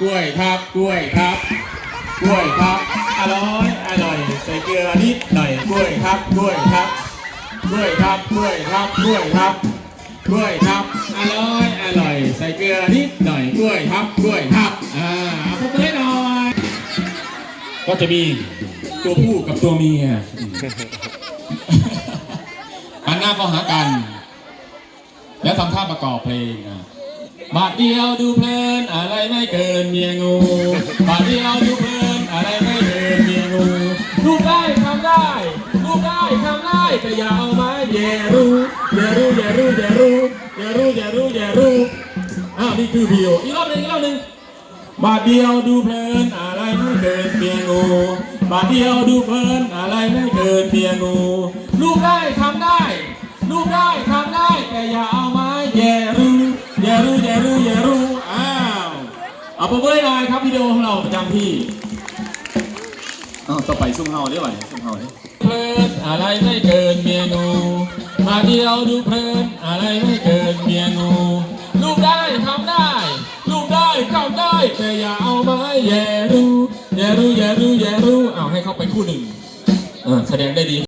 กล้วยครับกล้วยครับกล้วยครับอร่อยอร่อยใส่เกลือนิดหน่อยกล้วยครับกล้วยครับกล้วยครับกล้วยครับกล้วยครับกล้วยครับอร่อยอร่อยใส่เกลือนิดหน่อยกล้วยครับกล้วยครับอ่าเอาพวกนี้หน่อยก็จะมีตัวผู้กับตัวเมียหันหน้าเข้าหากัน แล้วทำท่าประกอบเพลงอะ บาทเดียวดูเพลินอะไรไม่เกินเมียงู บาทเดียวดูเพลินอะไรไม่เกินเมียงูรูปได้ทำได้รูปได้ทำได้แต่อย่าเอาไม้แย่รู้อย่ารู้อย่ารู้อย่ารู้อย่ารู้อย่ารู้อย่ารู้อ้าวนี่คือวิวอีกรอบหนึ่งอีกรอบหนึ่งบาทเดียวดูเพลินอะไรไม่เกินเมียงูบาทเดียวดูเพลินอะไรไม่เกินเมียงูลูกได้ทำได้ลูกได้ทำได้แต่อย่าเอาไม้แย่รู้แย่รู้แย่รู้ เอาไปเว้ยหน่อยครับวิดีโอของเราประจำที่อ้าวต่อไปซุ่มเฮาได้ไหมซุ่มเฮาได้เพลินอะไรไม่เกินเมียงูบาทเดียวดูเพลินอะไรไม่เกินเมียงูลูกได้ทำได้ลูกได้ทำได้แต่อย่าเอาไม้แย่รู้แย่รู้แย่รู้แย่รู้เอาให้เข้าไปคู่หนึ่งเออแสดงได้ดี